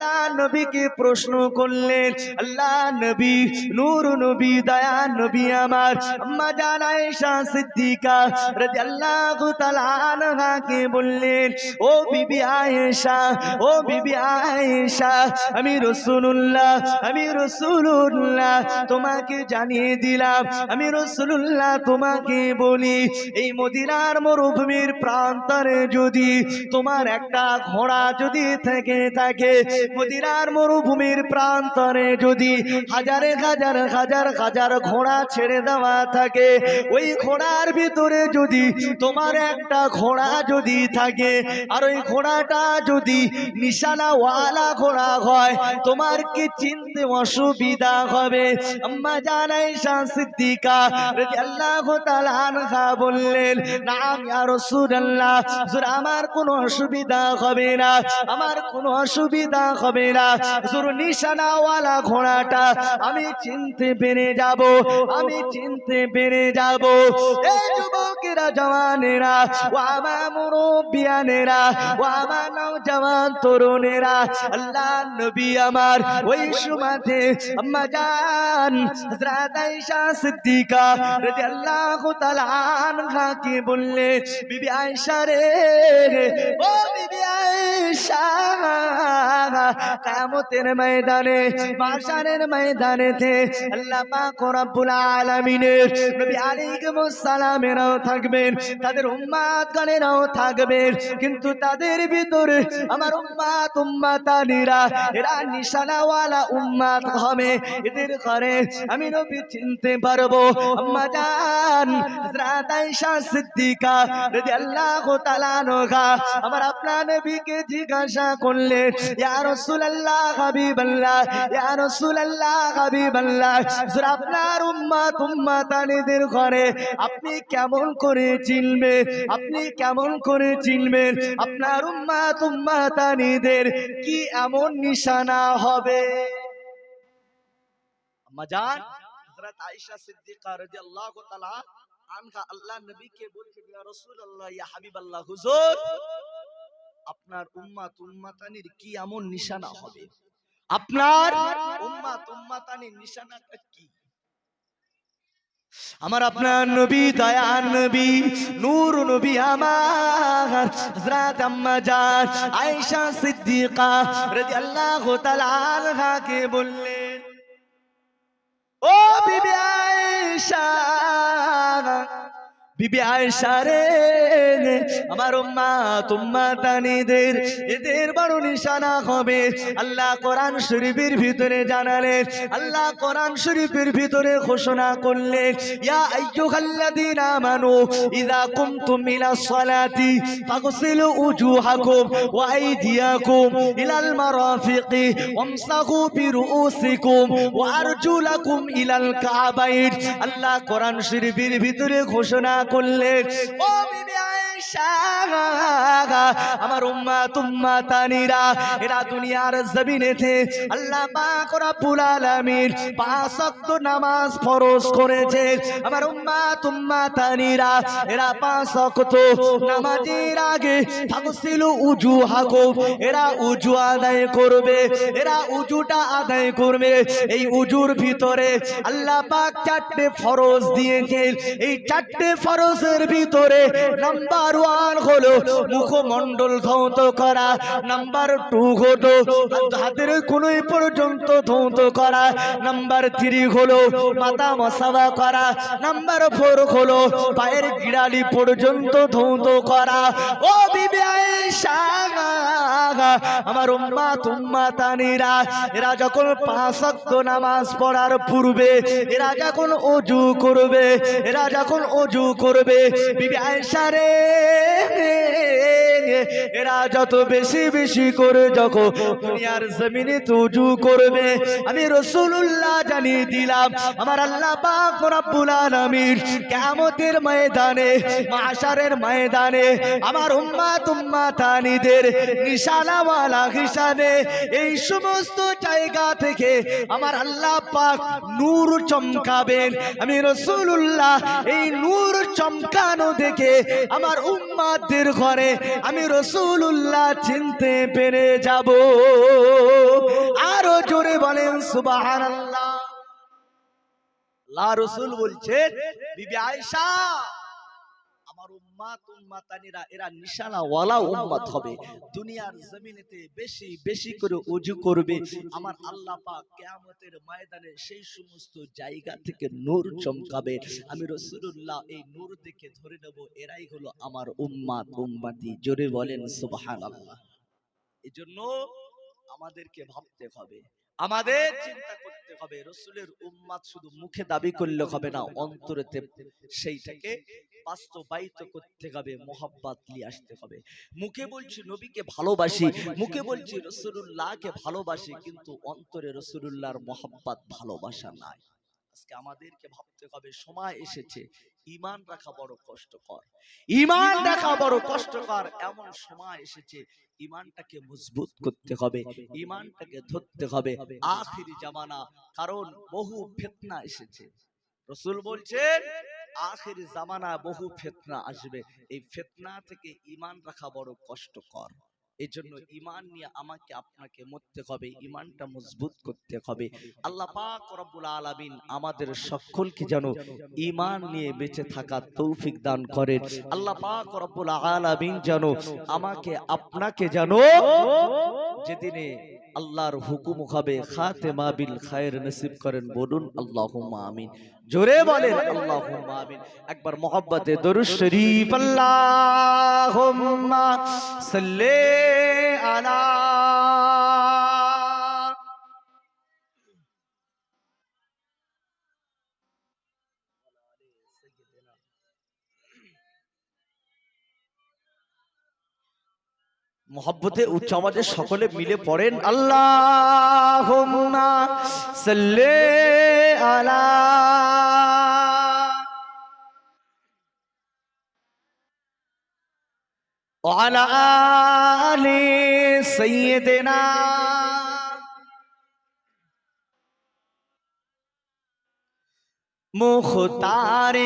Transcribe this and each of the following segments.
আমি তোমাকে জানিয়ে দিলাম, আমি রাসূলুল্লাহ তোমাকে বলি, এই মদিনার মরুভূমির প্রান্তরে যদি তোমার একটা ঘোড়া যদি থেকে থাকে মদিনার মরুভূমির প্রান্তরে যদি হাজারে হাজার হাজার হাজার ঘোড়া ছেড়ে দেওয়া থাকে, ওই ঘোড়ার ভিতরে যদি তোমার একটা ঘোড়া যদি থাকে, আর ওই ঘোড়াটা যদি নিশানাওয়ালা ঘোড়া হয়, তোমার কি চিনতে অসুবিধা হবে? আম্মা জানাই সিদ্দিকা রাদিয়াল্লাহু তাআলা বললেন, নাম ইয়া রাসূলুল্লাহ। হুজুর, আমার কোনো অসুবিধা হবে না। আমার কোনো অসুবিধা হবে না হুজুর নিশানাওয়ালা ঘোড়াটা, আমি চিনতে পেরে যাব, আমি চিনতে পেরে যাব। এই যুবকেরা, জওয়ানেরা, ও আমার মুরব্বিয়ানেরা, ও আমার নওজওয়ান তরুণেরা, আল্লাহ নবী আমার ওই সময়তে আম্মা জান হযরত আয়েশা সিদ্দিকা রাদিয়াল্লাহু তাআলা আনহাকে বললে, বিবি আয়েশা রে, ও বিবি আয়েশা কিয়ামতের ময়দানে মাশারের ময়দানেতে আল্লাহ পাক রব্বুল আলামিনের নবী আলাইহিস সালামেরাও থাকবেন, তাদের উম্মাত গণেরাও থাকবেন, কিন্তু তাদের ভিতরে আমার উম্মাত উম্মাতানিরা, এরা নিশানাওয়ালা উম্মাত হবে। এদের ঘরে আমি নবী চিনতে পারব। আম্মা হযরত আয়েশা সিদ্দিকা রাদিয়াল্লাহু তাআলা আনহা, আমার আপনার নবীকে জিজ্ঞাসা করলেন, ইয়া হাবিবাল্লাহ হাবিবাল্লাহ। ঘরে আপনি কেমন করে চিনবেন? আপনি কেমন করে চিনবেন? আপনার উম্মাত উম্মাতানিদের কি এমন নিশানা হবে? আম্মা জান, হযরত আয়েশা সিদ্দিকা রাদিয়াল্লাহু তাআলা আনহা, আল্লাহ নবীকে বলছে, ইয়া রাসূলুল্লাহ, ইয়া হাবিবাল্লাহ, হুজুর আপনার উম্মাত উম্মাতানির কি এমন নিশানা হবে? আপনার উম্মাত উম্মাতানির নিশানাটা কি? আমার আপনার নবী দয়ান নবী নূর নবী আমার হযরত আম্মা জান আয়েশা সিদ্দিকা রাদিয়াল্লাহু তাআলা আনহাকে বললেন ও বিবি আয়েশা বিবি আয়েশা রে আমার উম্মা তুম্মা তানিদের এদের বড় নিশানা হবে। আল্লাহ কোরআন শরীফের ভিতরে জানালেন আল্লাহ কোরআন শরীফের ভিতরে ঘোষণা করলেন ইয়া আইয়ুহাল্লাযীনা আমানু ইযা কুমতুম ইলাস সালাতি ফাগসিলু উজুহাকুম ওয়া আইদিয়াকুম ইলাল মারাফিকি ওয়ামসাহু বিরুউসিকুম ওয়া আরজুলাকুম ইলাল কাবাইন আল্লাহ কোরআন শরীফের ভিতরে ঘোষণা করলেন। ও বিবি আমার উম্মা তুম্মা তানিরা এরা দুনিয়ার জমিনেতে আল্লাহ নামাজ ফরজ করেছে। আমার উম্মা তুম্মা তানিরা এরা পাঁচ নামাজের আগে উজু এরা উজু আদায় করবে, এরা উজুটা আদায় করবে। এই উজুর ভিতরে আল্লাহ পাক চারটে ফরজ দিয়েছেন। এই চারটে ফরজের ভিতরে নাম্বার ওয়ান হলো, মুখমণ্ডল ধৌত করা, নাম্বার টু হলো, হাতের কোনোই পর্যন্ত ধৌত করা, নাম্বার থ্রি হলো, মাথা মশাবা করা, নাম্বার ফোর হলো, পায়ের গিরালি পর্যন্ত ধৌত করা। ও বিবি আয়েশা, আমার উম্মা তুম্মা তানিরা, এরা যখন পাঁচ ওয়াক্ত নামাজ পড়ার পূর্বে, এরা যখন অজু করবে, এরা যখন অজু করবে, বিবি আয়েশা রে এরা যত বেশি বেশি করে যখন দুনিয়ার জমিনে তুজু করবে। আমি রসুল্লাহ জানিয়ে দিলাম, আমার আল্লাহ পাক কিয়ামতের ময়দানে, মাশারের ময়দানে আমার উম্মাত উম্মাতানিদের নিশানাওয়ালা হিসাবে এই সমস্ত জায়গা থেকে আমার আল্লাহ পাক নূর চমকাবেন। আমি রসুল্লাহ এই নূর চমকানো দেখে আমার উম্মাদের ঘরে আমি রসুল্লাহ চিনতে পেরে যাব। আরও জোরে বলেন সুবাহান আল্লাহ রসুল বলছে বিবি আয়সা সেই সমস্ত জায়গা থেকে নূর চমকাবে। আমি রাসূলুল্লাহ এই নূর দেখে ধরে নেব, এরাই হলো আমার উম্মাত উম্মাতি। জোরে বলেন সুবহানাল্লাহ। এজন্য আমাদেরকে ভাবতে হবে। আমাদের চিন্তা করতে হবে। রসুলের উম্মাদ শুধু মুখে দাবি করলে হবে না। অন্তরেতে সেইটাকে বাস্তবায়িত করতে হবে মোহাব্বাত নিয়ে আসতে হবে। মুখে বলছি নবীকে ভালোবাসি মুখে বলছি রসুল্লাহকে ভালোবাসি কিন্তু অন্তরে রসুলুল্লাহর মোহাব্বাত ভালোবাসা নাই। আজকে আমাদেরকে ভাবতে হবে সময় এসেছে। ইমান রাখা বড় কষ্টকর। ইমান রাখা বড় কষ্টকর। এমন সময় এসেছে ইমানটাকে মজবুত করতে হবে ইমানটাকে ধরতে হবে। আখিরি জামানা কারণ বহু ফেতনা এসেছে। রসুল বলছেন আখিরি জামানা বহু ফেতনা আসবে। এই ফেতনা থেকে ইমান রাখা বড় কষ্টকর। এই জন্য ইমান নিয়ে আমাকে আপনাকে মরতে হবে, ইমানটা মজবুত করতে হবে। আল্লাহ পাক রব্বুল আলামিন আমাদের সকলকে যেন ইমান নিয়ে বেঁচে থাকা তৌফিক দান করেন। আল্লাহ পাক রব্বুল আলামিন যেন আমাকে আপনাকে যেন যেদিনে আল্লাহর হুকুম হবে খাতেমা বিল খায়ের নসিব করেন বলুন আল্লাহ আমিন। জোরে বলেন আল্লাহ আমিন। একবার মোহাব্বতে দরুদ শরীফ আল্লাহ সাল্লে আলা মোহাব্বতে উচ্চ আমাদের সকলে মিলে পড়েন। আল্লাহ সাল্লে আলা وعلى آل سيدنا مختار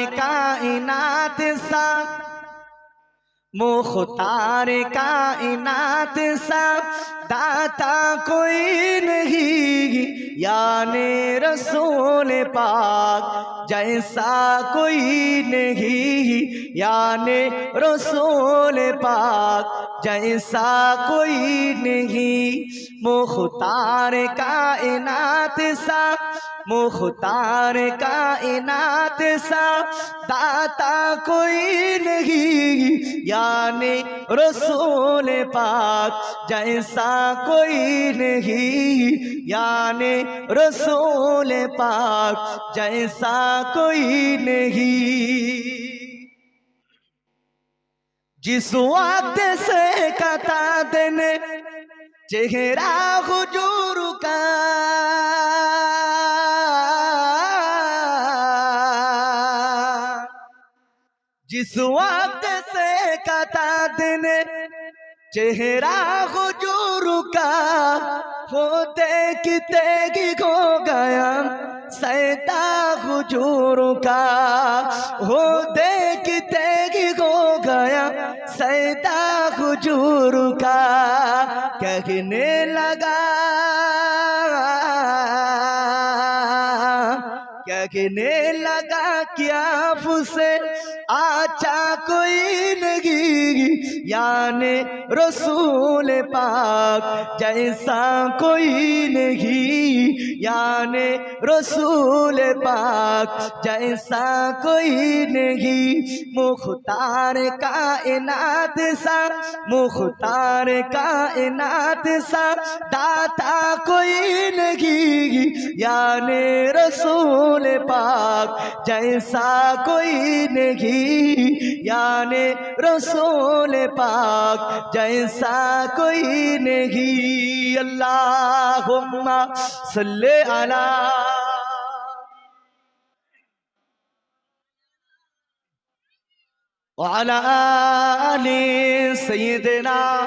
مختار کائنات سب داتا کوئی نہیں۔ یعنی رسول پاک جیسا کوئی نہیں۔ یعنی رسول پاک جیسا کوئی نہیں۔ مختار کائنات سب مختار کائنات سا داتا کوئی نہیں یعنی رسول پاک جیسا کوئی نہیں یعنی رسول پاک جیسا کوئی نہیں۔ جس وقت سے کتا دن، چہرہ خجور کا کس وقت سے کتا دن چہرہ خجور کا ہو دیکھتے ہی گو گیا سیتا حجور کا ہو دیکھتے ہی گو گیا سیتا حجور کا کہنے لگا کہنے لگا کیا سے آج اچھا کوئی نہیں یعنی رسول پاک، جیسا کوئی نہیں یعنی رسول پاک، جیسا کوئی نہیں مختار کائنات سا مختار کائنات سا داتا کوئی نہیں یعنی رسول پاک، جیسا کوئی نہیں یعنی رسول پاک جیسا کوئی نہیں۔ اللہم صلی علی۔ وعلا آلی سیدنا۔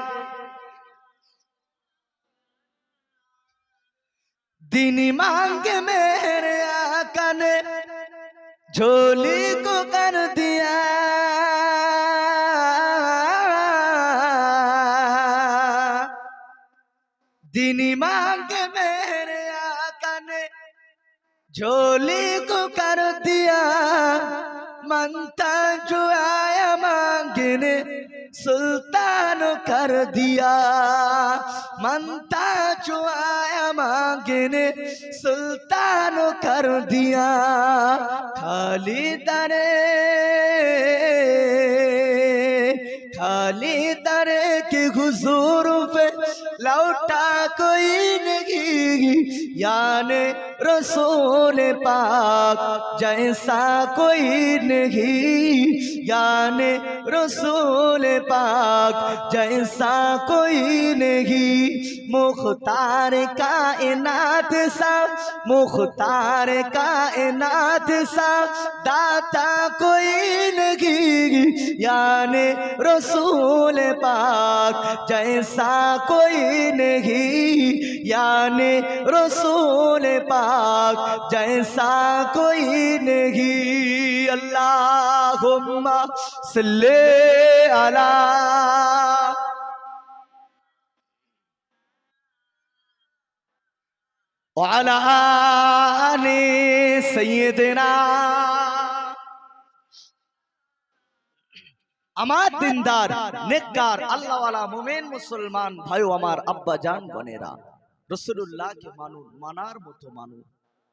دینی مانگ میرے آقا نے جھولی جھولی کو کر دیا، منتا جو آیا مانگنے سلطان کر دیا۔ منتا جو آیا مانگنے سلطان کر دیا۔ کھالی درے کھالی درے کی حضور یان رسول پاک جیسا کوئی نہیں۔ یان رسول پاک جیسا کوئی نہیں۔ مختار کائنات कायनात सा मुख्तार कायनात सा दाता कोई नहीं यानी रसूल पाक जैसा कोई नहीं यानी रसूल पाक जैसा कोई नहीं अल्लाहुम्मा सल्ले अला وعلى آل سيدنا আমার দিনদার নেককার আল্লাহওয়ালা মুমিন মুসলমান ভাইও আমার আব্বা জান বোনেরা রসুল্লাহকে মানুন মানার মতো মানুন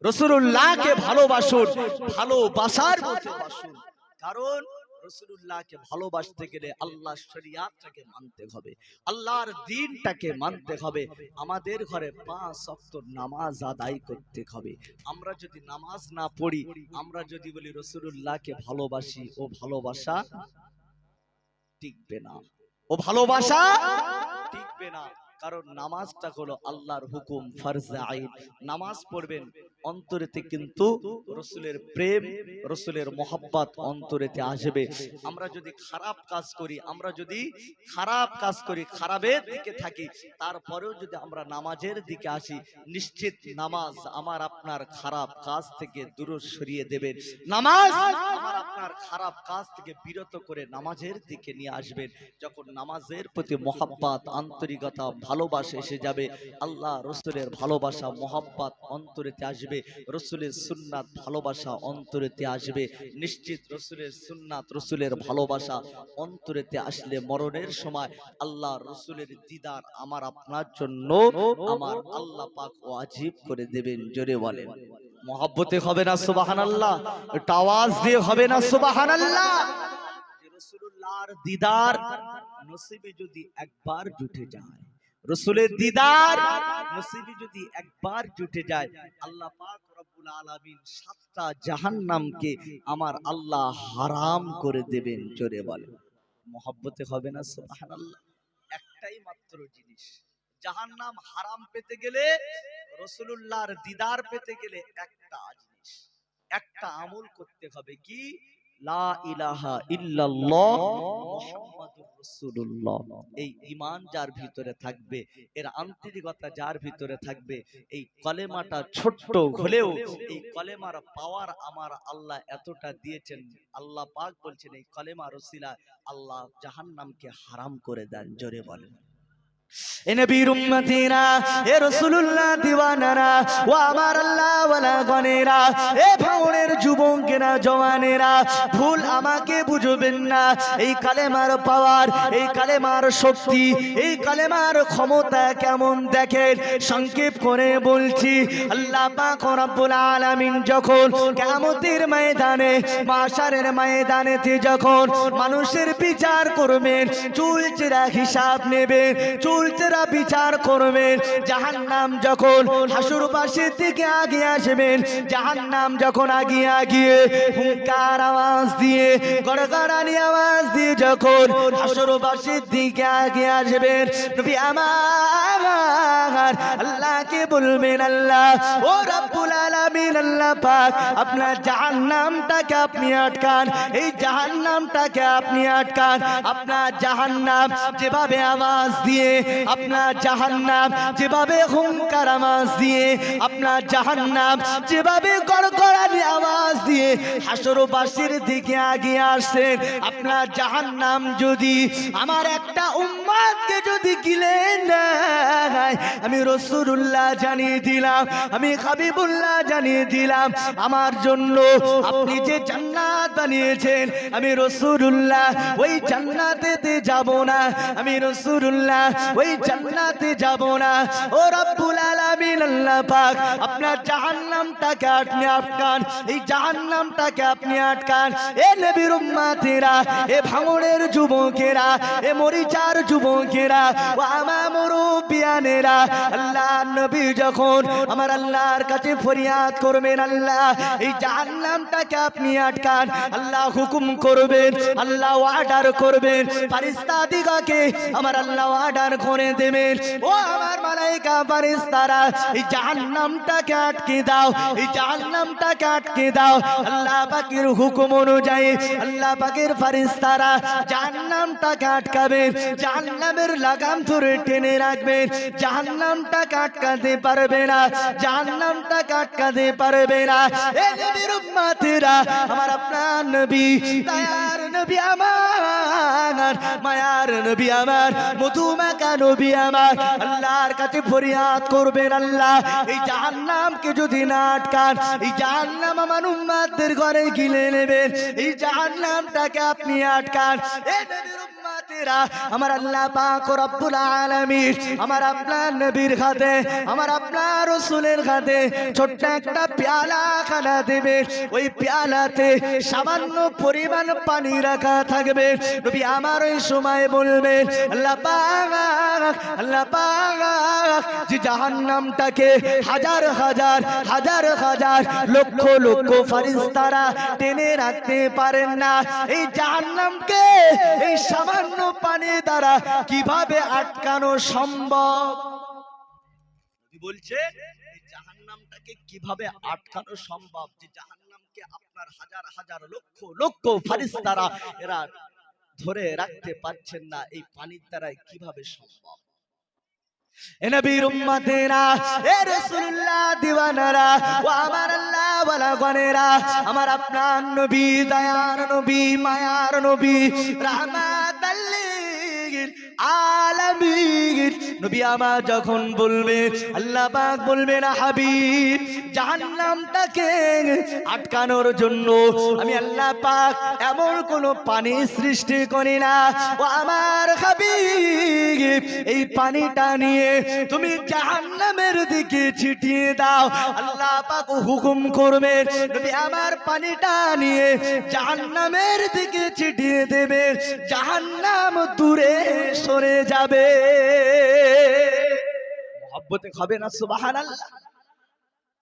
রসুল্লাহকে ভালোবাসুন ভালোবাসার মতো বাসুন কারণ রসুল্লাহকে ভালোবাসতে গেলে আল্লাহ শরিয়াতটাকে মানতে হবে, আল্লাহর দিনটাকে মানতে হবে, আমাদের ঘরে পাঁচ অক্ত নামাজ আদায় করতে হবে। আমরা যদি নামাজ না পড়ি, আমরা যদি বলি রসুল্লাহকে ভালোবাসি, ও ভালোবাসা টিকবে না। ও ভালোবাসা টিকবে না, কারণ নামাজটা হলো আল্লাহর হুকুম, ফরজে আইন। নামাজ পড়বেন অন্তরেতে কিন্তু রসুলের প্রেম, রসুলের মোহাব্বত অন্তরেতে আসবে। আমরা যদি খারাপ কাজ করি, আমরা যদি খারাপ কাজ করি, খারাপের দিকে থাকি, তারপরেও যদি আমরা নামাজের দিকে আসি, নিশ্চিত নামাজ আমার আপনার খারাপ কাজ থেকে দূর সরিয়ে দেবেন। নামাজ আমার আপনার খারাপ কাজ থেকে বিরত করে নামাজের দিকে নিয়ে আসবেন। যখন নামাজের প্রতি মোহাব্বত, আন্তরিকতা, ভালোবাসা এসে যাবে, আল্লাহ রসুলের ভালোবাসা, মোহাব্বত অন্তরেতে আসবে। রসুলের সুন্নাত ভালোবাসা অন্তরেতে আসবে। নিশ্চিত রসুলের সুন্নাত, রসুলের ভালোবাসা অন্তরেতে আসলে মরণের সময় আল্লাহ রসুলের দিদার আমার আপনার জন্য আমার আল্লাহ পাক ওয়াজিব করে দেবেন, জোরে বলেন। মহাব্বতে হবে না সুবাহান আল্লাহ একটা আওয়াজ দিয়ে হবে না সুবাহান আল্লাহ রসুল্লাহর দিদার নসিবে যদি একবার জুটে যায় রসুলের দিদার নসিবে যদি একবার জুটে যায়, আল্লাহ পাক রব্বুল আলামিন সাতটা জাহান্নামকে আমার আল্লাহ হারাম করে দেবেন, জোরে বলেন। মহাব্বতে হবে না, সুবহানাল্লাহ। একটাই মাত্র জিনিস, জাহান্নাম হারাম পেতে গেলে, রসুলুল্লাহর দিদার পেতে গেলে একটা জিনিস, একটা আমল করতে হবে কি? এই ঈমান যার ভিতরে থাকবে, এর আন্তরিকতা যার ভিতরে থাকবে, এই কলেমাটা ছোট্ট হলেও, এই কলেমার পাওয়ার আমার আল্লাহ এতটা দিয়েছেন। আল্লাহ পাক বলছেন, এই কলেমা রসিলা আল্লাহ জাহান্নামকে হারাম করে দেন, জোরে বলেন। এ ও আমার এ যুবকেরা জওয়ানেরা, ভুল আমাকে বুঝবেন না। এই কালেমার পাওয়ার এই কালেমার শক্তি, এই কালেমার ক্ষমতা কেমন দেখেন? সংক্ষেপ করে বলছি, আল্লাহ পাক রব্বুল আলামিন যখন কিয়ামতের ময়দানে, মাশারের ময়দানেতে যখন মানুষের বিচার করবেন চুলচেরা হিসাব নেবেন চুলচেরা বিচার করবেন, জাহান্নাম যখন হাসুর পাশের দিকে আগে আসবেন, জাহান্নাম যখন আগিয়ে আগিয়ে হুঙ্কার আওয়াজ দিয়ে, গড়গড়ানি আওয়াজ দিয়ে যখন হাসুর পাশের দিকে আগে আসবেন, নবী আমার, আল্লাহকে বলবেন, আল্লাহ, ও রব্বুল আলামিন, আল্লাহ পাক, আপনার জাহান্নামটাকে আপনি আটকান, এই জাহান্নামটাকে আপনি আটকান, আপনার জাহান্নাম যেভাবে আওয়াজ দিয়ে আপনার জাহান্নাম যেভাবে হুঙ্কার আওয়াজ দিয়ে, আপনার জাহান্নাম যেভাবে গড়গড়ানি আওয়াজ দিয়ে হাসরবাসীর দিকে আগিয়ে আসছেন আপনার জাহান্নাম যদি আমার একটা উম্মাদকে যদি গিলে নেয়, আমি রসুল্লাহ জানিয়ে দিলাম, আমি হাবিবুল্লাহ জানিয়ে দিলাম, আমার জন্য আপনি যে জান্নাত বানিয়েছেন, আমি রসুল্লাহ ওই জান্নাতেতে যাব না, আমি রসুল্লাহ ওই জান্নাতে যাব না। ও রব্বুল আলামিন, আল্লাহ পাক, আপনার জাহান্নামটাকে আপনি আটকান। এই জাহান্নামটাকে আপনি আটকান। এ নবীর উম্মাতেরা, এ ভাঙনের যুবকেরা, এ মরিচার যুবকেরা, ও আমার মুরব্বিয়ানেরা, আল্লাহ নবী যখন আমার আল্লাহর কাছে ফরিয়াদ করবেন, আল্লাহ এই জাহান্নামটাকে আপনি আটকান। আল্লাহ হুকুম করবেন, আল্লাহ অর্ডার করবেন। ফারিস্তা দিগাকে আমার আল্লাহ অর্ডার করে দেবেন ও আমার মালাইকা ফারিস্তারা এই জাহান্নামটাকে আটকে দাও, এই জাহান্নামটাকে আটকে দাও। আল্লাহ পাকের হুকুম অনুযায়ী, আল্লাহ পাকের ফারিস্তারা জাহান্নামটাকে আটকাবে, জাহান্নামের লাগাম ধরে টেনে রাখবেন জাহান্নামটাকে আটকাতে পারবে না, জাহান্নামটাকে আটকাতে পারবে না। আমার আপনার নবী নবী আমার, মায়ার নবী আমার মধুমাকা নবী আমার। আল্লাহর কাছে ফরিয়াদ করবেন আল্লাহ। এই জাহান্নামকে যদি না আটকান, এই জাহান্নাম আমার উম্মাদের ঘরে গিলে নেবেন। এই জাহান্নামটাকে আপনি আটকান। এ উম্মাতেরা আমার আল্লাহ পাক রব্বুল আলামিন আমার আপনার নবীর হাতে আমার আপনার রসুলের হাতে ছোট্ট একটা পেয়ালা খানা দেবে। ওই পেয়ালাতে সামান্য পরিমাণ পানি রাখা থাকবে। নবী আমার ওই সময় বলবেন আল্লাহ পাক আল্লাহ পাক, যে জাহান্নামটাকে হাজার হাজার হাজার হাজার লক্ষ লক্ষ ফারিস্তারা টেনে রাখতে পারেন না। এই জাহান্নামকে, এই সামান্য পানি দ্বারা কীভাবে আটকানো সম্ভব? বলছে এই জাহান্নামটাকে কীভাবে আটকানো সম্ভব? যে জাহান্নামকে আপনার হাজার হাজার লক্ষ লক্ষ ফারিস্তারা এরা ধরে রাখতে পারছেন না এই পানির দ্বারাই কীভাবে সম্ভব? নবীর উম্মতেরা এ রাসূলুল্লাহ দিওয়ানারা ও আমার আল্লাহ ওয়ালা গনেরা আমার আপনার নবী দয়ার নবী মায়ার নবী লিল আলামিন। নবী আমার যখন বলবে, আল্লাহ পাক বলবে, না হাবিব, জাহান্নামটাকে আটকানোর জন্য আমি আল্লাহ পাক এমন কোন পানি সৃষ্টি করি না। ও আমার হাবিব, এই পানিটা নিয়ে তুমি জাহান্নামের দিকে ছিটিয়ে দাও। আল্লাহ পাক হুকুম করবে, নবী আমার পানিটা নিয়ে জাহান্নামের দিকে ছিটিয়ে দেবে। জাহান্নাম দূরে সরে যাবে। মহব্বতে খাবে না সুবাহান আল্লাহ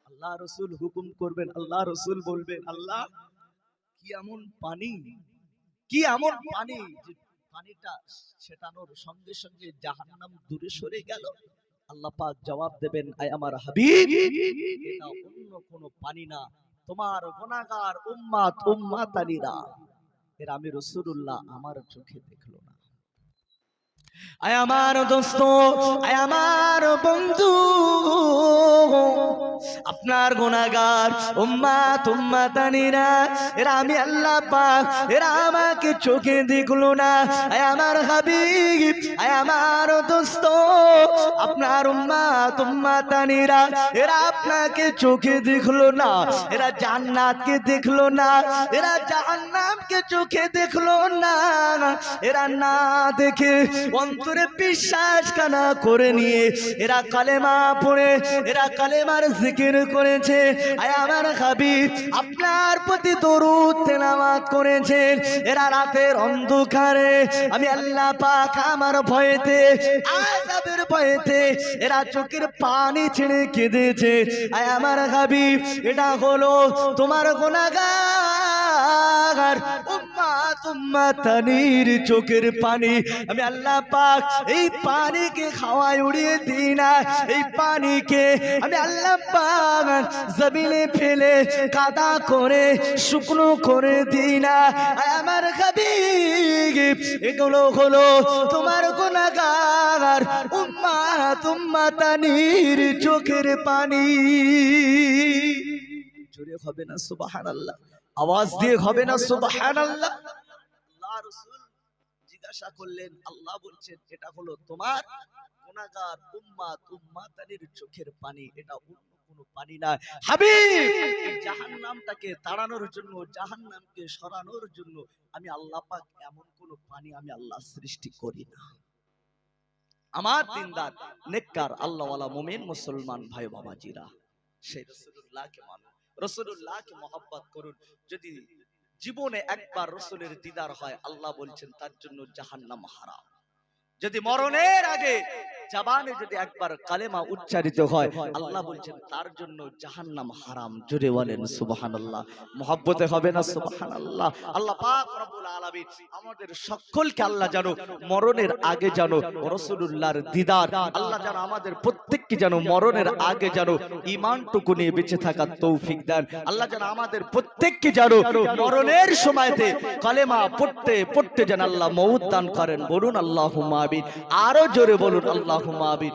আল্লাহ রসুল হুকুম করবেন, আল্লাহ রসুল বলবেন, আল্লাহ, কি এমন পানি, কি এমন পানি পানিটা ছেটানোর সঙ্গে সঙ্গে জাহান্নাম দূরে সরে গেল? আল্লাহ পাক জবাব দেবেন, আয় আমার হাবিব, এটা অন্য কোনো পানি না। তোমার গুনাহগার উম্মাত উম্মাতানিরা। এর আমি আমার চোখে দেখল না। আয় আমার দোস্ত, আয় আমার বন্ধু। আপনার গুনাগার উম্মা তুম্মা তানিরা, এরা আমি আল্লাহ পাক, এরা আমাকে চোখে দেখল না। আয় আমার হাবিব, আয় আমার দোস্ত, আপনার উম্মা তুম্মা তানিরা, এরা আপনাকে চোখে দেখল না। এরা জান্নাতকে দেখল না, এরা জাহান্নামকে চোখে দেখল না। এরা না দেখে অন্তরে বিশ্বাস কানা করে নিয়ে এরা কালেমা পড়ে, এরা কালেমার জিকির করেছে। আয় আমার হাবিব, আপনার প্রতি দরুদ তেলাওয়াত করেছেন এরা রাতের অন্ধকারে, আমি আল্লাহ পাক আমার ভয়েতে, আযাবের ভয়েতে এরা চোখের পানি ছেড়ে কেঁদেছে। আয় আমার হাবিব, এটা হলো তোমার গুনাহগার। গুনাগার উম্মাত উম্মাতানির চোখের পানি। আমি আল্লাহ পাক এই পানিকে খাওয়ায় উড়িয়ে দিই না, এই পানিকে আমি আল্লাহ পাক জমিনে ফেলে কাদা করে, শুকনো করে দিই না। আমার হাবিব, এগুলো হলো তোমার গুনাগার উম্মাত উম্মাতানির চোখের পানি। জোরে হবে না, সুবহানাল্লাহ। আওয়াজ দিয়ে হবে না সুবহানাল্লাহ। আল্লাহ রাসূল জিজ্ঞাসা করলেন আল্লাহ বলছেন এটা হলো তোমার গুনাহগার উম্মাত উম্মাতানির চোখের পানি। এটা অন্য কোনো পানি না। হাবিব! জাহান্নামটাকে তাড়ানোর জন্য জাহান্নামকে সরানোর জন্য আমি আল্লাহ পাক এমন কোন পানি আমি আল্লাহ সৃষ্টি করি না। আমার দিনদার নেককার আল্লাহওয়ালা মুমিন মুসলমান ভাই বাবাজিরা সেই রসুল্লাহকে মানুন রসুল্লাহকে মহব্বত করুন। যদি জীবনে একবার রসুলের দিদার হয়, আল্লাহ বলছেন, তার জন্য জাহান্নাম হারাম। যদি মরণের আগে জাবানে যদি একবার কালেমা উচ্চারিত হয়, আল্লাহ বলছেন, তার জন্য জাহান্নাম হারাম জুড়ে বলেন, সুবহানাল্লাহ। মহব্বতে হবে না, সুবহানাল্লাহ। আল্লাহ পাক রব্বুল আলামিন আমাদের সকলকে আল্লাহ জানো মরণের আগে জানো রসুলুল্লাহর দিদার, আল্লাহ জানো আমাদের প্রত্যেককে যেন মরণের আগে জানো ইমানটুকু নিয়ে বেঁচে থাকার তৌফিক দেন। আল্লাহ যেন আমাদের প্রত্যেককে জানো মরণের সময়তে কালেমা পড়তে পড়তে যেন আল্লাহ মৌত দান করেন। বলুন আল্লাহ আমিন। আরও জোরে বলুন আল্লাহ আমিন